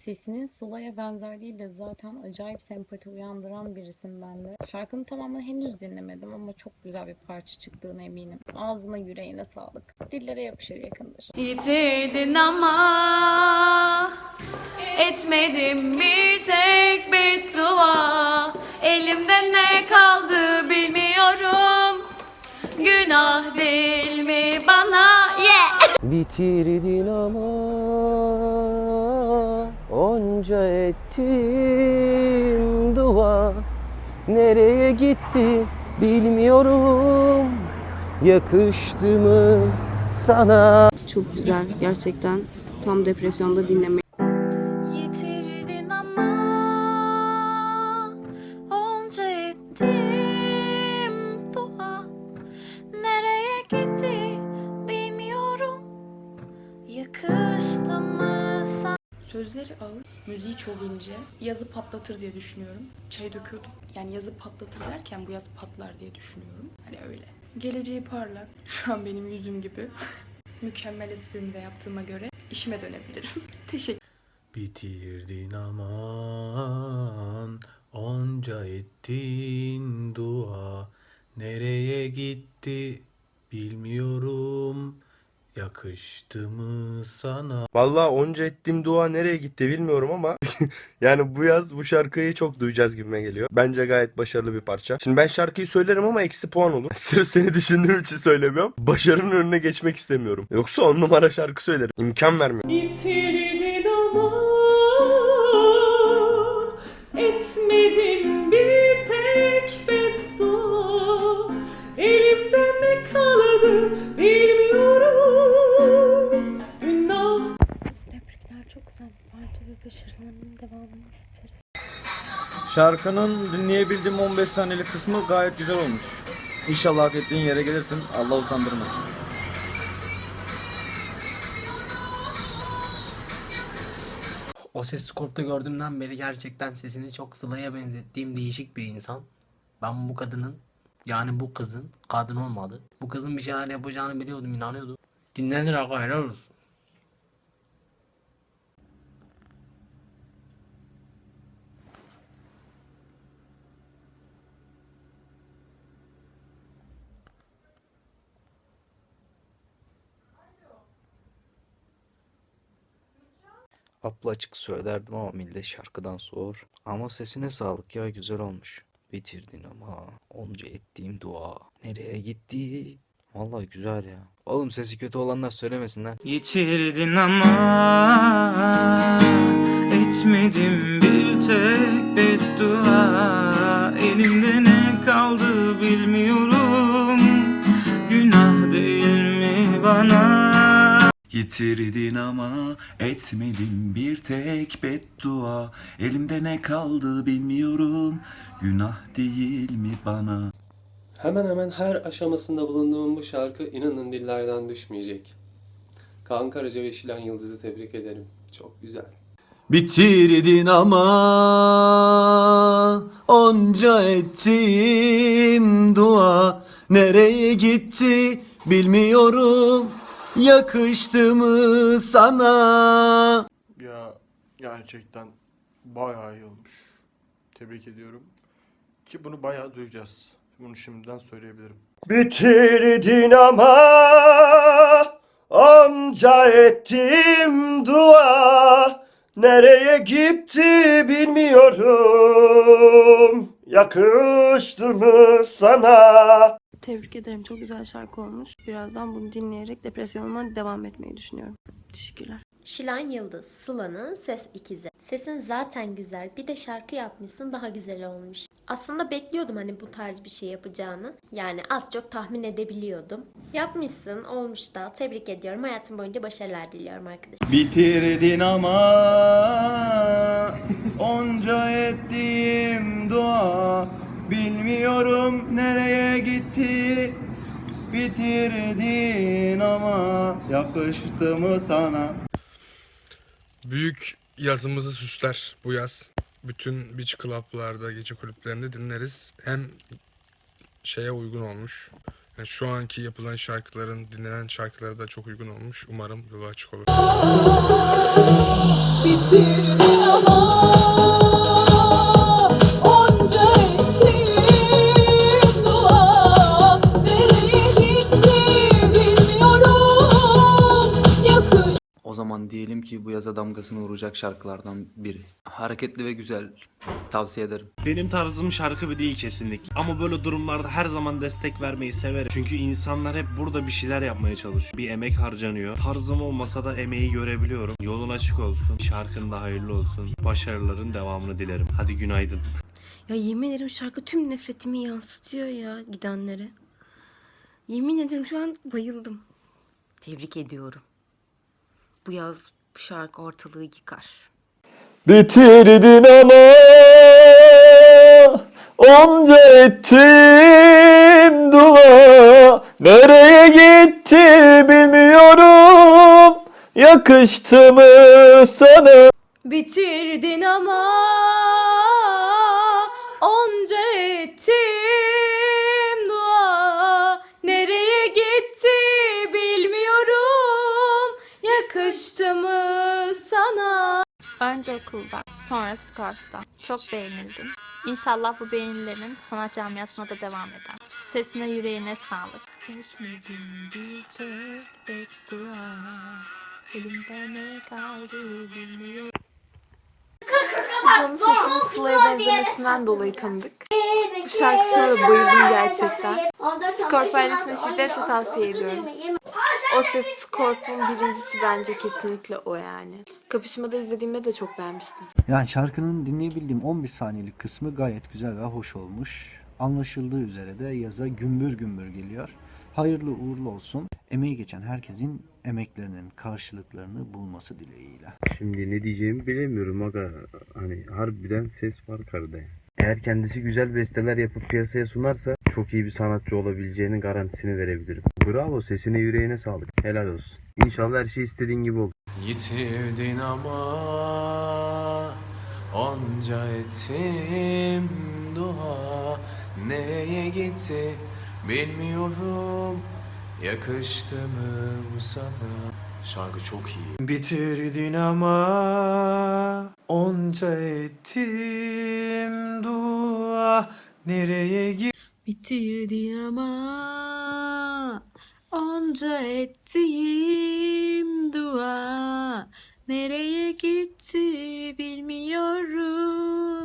Sesinin Sıla'ya benzerliği de zaten acayip sempati uyandıran birisin bende. Şarkının tamamını henüz dinlemedim ama çok güzel bir parça çıktığına eminim. Ağzına yüreğine sağlık. Dillere yapışır yakındır. Yitirdin ama etmedim bir tek beddua Elimde ne kaldı bilmiyorum Günah değil mi bana yeah! Bitirdin ama onca ettim dua Nereye gitti bilmiyorum Yakıştı mı sana Çok güzel gerçekten. Tam depresyonda dinlemeyi müziği çok ince. Yazı patlatır diye düşünüyorum. Çay döküyordum. Yani yazı patlatır derken bu yaz patlar diye düşünüyorum. Hani öyle. Geleceği parlak. Şu an benim yüzüm gibi. Mükemmel esprimi de yaptığıma göre işime dönebilirim. Teşekkür Bitirdin aman onca ettin dua Nereye gitti bilmiyorum Yakıştı mı sana Vallahi onca ettiğim dua nereye gitti bilmiyorum ama yani bu yaz bu şarkıyı çok duyacağız gibime geliyor. Bence gayet başarılı bir parça. Şimdi ben şarkıyı söylerim ama eksi puan olur. Sırf seni düşündüğüm için söylemiyorum. Başarının önüne geçmek istemiyorum. Yoksa on numara şarkı söylerim. İmkan vermiyor. Yitirdin ama Şarkının dinleyebildiğim 15 saniyelik kısmı gayet güzel olmuş. İnşallah hak ettiğin yere gelirsin. Allah utandırmasın. O ses skorpta gördüğümden beri gerçekten sesini çok Sıla'ya benzettiğim değişik bir insan. Ben bu kadının yani bu kızın kadın olmadı. Bu kızın bir şeyler yapacağını biliyordum, inanıyordum. Dinlenir aga helal olsun. Abla açık söylerdim ama millet şarkıdan soğur. Ama sesine sağlık ya güzel olmuş. Bitirdin ama onca ettiğim dua. Nereye gitti? Vallahi güzel ya. Oğlum sesi kötü olanlar söylemesin lan. Yitirdin ama etmedim bir tek beddua Elimde Yitirdin ama etmedim bir tek beddua Elimde ne kaldı bilmiyorum Günah değil mi bana Hemen hemen her aşamasında bulunduğum bu şarkı inanın dillerden düşmeyecek. Kaan Karaca ve Şilan Yıldız'ı tebrik ederim. Çok güzel. Bitirdin ama onca ettim dua Nereye gitti bilmiyorum Yakıştı mı sana Ya gerçekten bayağı iyi olmuş. Tebrik ediyorum. Ki bunu bayağı duyacağız. Bunu şimdiden söyleyebilirim. Bitirdin ama onca ettim dua Nereye gitti bilmiyorum Yakıştı mı sana Tebrik ederim. Çok güzel şarkı olmuş. Birazdan bunu dinleyerek depresyonuma devam etmeyi düşünüyorum. Teşekkürler. Şilan Yıldız, Sıla'nın ses ikizi. Sesin zaten güzel, bir de şarkı yapmışsın daha güzel olmuş. Aslında bekliyordum hani bu tarz bir şey yapacağını. Yani az çok tahmin edebiliyordum. Yapmışsın, olmuş da. Tebrik ediyorum. Hayatım boyunca başarılar diliyorum arkadaşlar. Bitirdin ama onca ettiğim dua Bilmiyorum nereye gitti Bitirdin ama yakıştı mı sana Büyük yazımızı süsler bu yaz. Bütün beach club'larda, gece kulüplerinde dinleriz. Hem şeye uygun olmuş. Yani şu anki yapılan şarkıların, dinlenen şarkılara da çok uygun olmuş. Umarım yolu açık olur. Bitirdin ama diyelim ki bu yaza damgasını vuracak şarkılardan biri. Hareketli ve güzel. Tavsiye ederim. Benim tarzım şarkı bir değil kesinlikle. Ama böyle durumlarda her zaman destek vermeyi severim. Çünkü insanlar hep burada bir şeyler yapmaya çalışıyor. Bir emek harcanıyor. Tarzım olmasa da emeği görebiliyorum. Yolun açık olsun. Şarkın da hayırlı olsun. Başarıların devamını dilerim. Hadi günaydın. Ya yemin ederim şarkı tüm nefretimi yansıtıyor ya gidenlere. Yemin ederim şu an bayıldım. Tebrik ediyorum. Bu yaz şarkı ortalığı yıkar. Bitirdin ama onca ettim dua Nereye gitti bilmiyorum. Yakıştı mı sana? Bitirdin ama Onca ettim Yakıştı mı sana Önce okulda, sonra Skorp'ta. Çok beğenildim. İnşallah bu beğenilerin sanat camiasına da devam eder. Sesine yüreğine sağlık. Etmedim bir tek beddua. Elimde ne kaldı bilmiyorum. Biz onun sesinin Sıla'ya benzemesinden dolayı tanıdık. Bu şarkısına da bayıldım gerçekten. Scorp ailesine şiddetle tavsiye ediyorum. O ses Scorp'un birincisi bence kesinlikle o yani. Kapışmada izlediğimde de çok beğenmiştim. Yani şarkının dinleyebildiğim 11 saniyelik kısmı gayet güzel ve hoş olmuş. Anlaşıldığı üzere de yaza gümbür gümbür geliyor. Hayırlı uğurlu olsun. Emeği geçen herkesin emeklerinin karşılıklarını bulması dileğiyle. Şimdi ne diyeceğimi bilemiyorum aga. Hani harbiden ses var karda. Eğer kendisi güzel besteler yapıp piyasaya sunarsa çok iyi bir sanatçı olabileceğinin garantisini verebilirim. Bravo sesine yüreğine sağlık. Helal olsun. İnşallah her şey istediğin gibi olur. Yitirdin ama onca ettim dua nereye gitti bilmiyorum yakıştı mı sana şarkı çok iyi. Bitirdin ama onca ettim dua nereye gitti Bitirdin ama Onca ettiğim dua. Nereye gitti bilmiyorum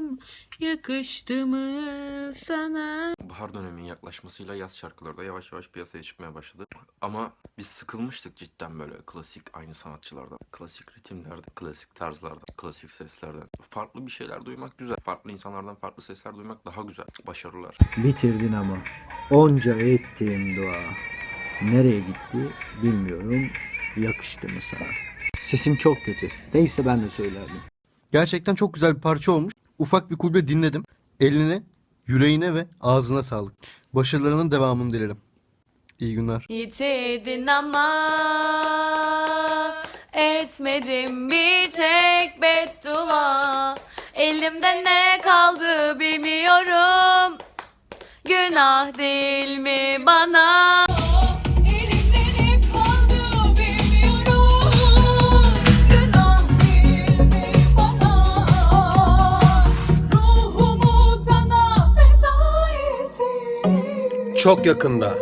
Yakıştı mı sana Bahar döneminin yaklaşmasıyla yaz şarkıları da yavaş yavaş piyasaya çıkmaya başladı. Ama biz sıkılmıştık cidden böyle klasik aynı sanatçılardan. Klasik ritimlerden, klasik tarzlardan, klasik seslerden. Farklı bir şeyler duymak güzel. Farklı insanlardan farklı sesler duymak daha güzel. Başarılar. Bitirdin ama. Onca ettiğim dua. Nereye gitti bilmiyorum. Yakıştı mı sana? Sesim çok kötü. Neyse ben de söylerdim. Gerçekten çok güzel bir parça olmuş. Ufak bir kulübe dinledim. Eline, yüreğine ve ağzına sağlık. Başarılarının devamını dilerim. İyi günler. Yitirdin ama Etmedim bir tek beddua Elimde ne kaldı bilmiyorum Günah değil mi bana Çok yakında.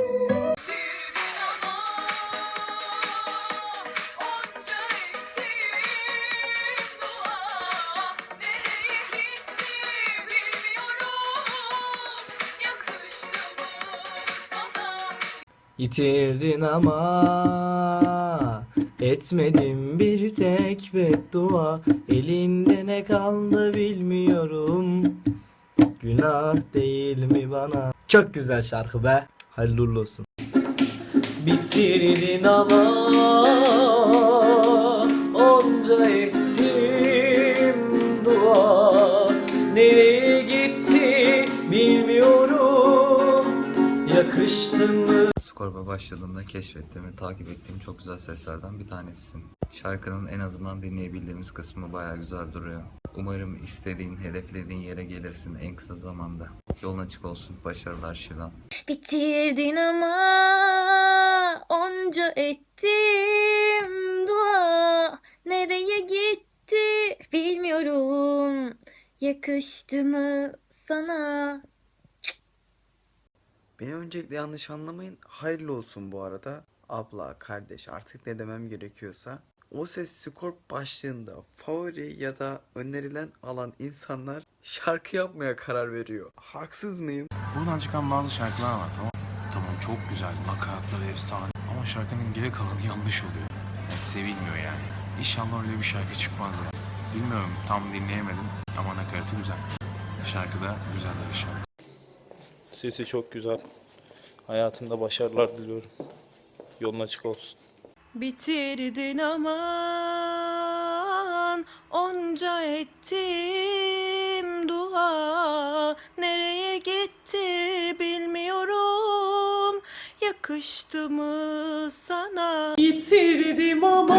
Yitirdin ama etmedim bir tek beddua. Elinde ne kaldı bilmiyorum. Günah değil mi bana Çok güzel şarkı be. Hayırlı uğurlu olsun. Bitirdin ama Onca ettim dua. Nereye gitti bilmiyorum. Yakıştı mı? Skorba başladığımda keşfettiğim ve takip ettiğim çok güzel seslerden bir tanesisin. Şarkının en azından dinleyebildiğimiz kısmı baya güzel duruyor. Umarım istediğin, hedeflediğin yere gelirsin en kısa zamanda. Yolun açık olsun. Başarılar Şilan. Bitirdin ama onca ettim dua Nereye gitti Bilmiyorum yakıştı mı sana? Beni öncelikle yanlış anlamayın. Hayırlı olsun bu arada. Abla, kardeş artık ne demem gerekiyorsa. O ses skor başlığında favori ya da önerilen alan insanlar şarkı yapmaya karar veriyor. Haksız mıyım? Buradan çıkan bazı şarkılar var tamam Tamam çok güzel, nakaratları efsane ama şarkının geri kalanı yanlış oluyor. Yani sevilmiyor yani. İnşallah öyle bir şarkı çıkmaz ya. Bilmiyorum tam dinleyemedim ama nakaratı güzel. Şarkı da güzeldir inşallah. Sesi çok güzel. Hayatında başarılar diliyorum. Yolun açık olsun. Bitirdin aman onca ettim dua. Nereye gitti bilmiyorum yakıştı mı sana? Yitirdim ama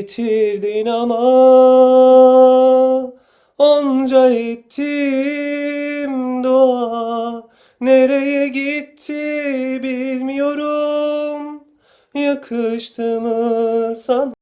Bitirdin ama onca ettim dua Nereye gitti bilmiyorum. Yakıştı mı sana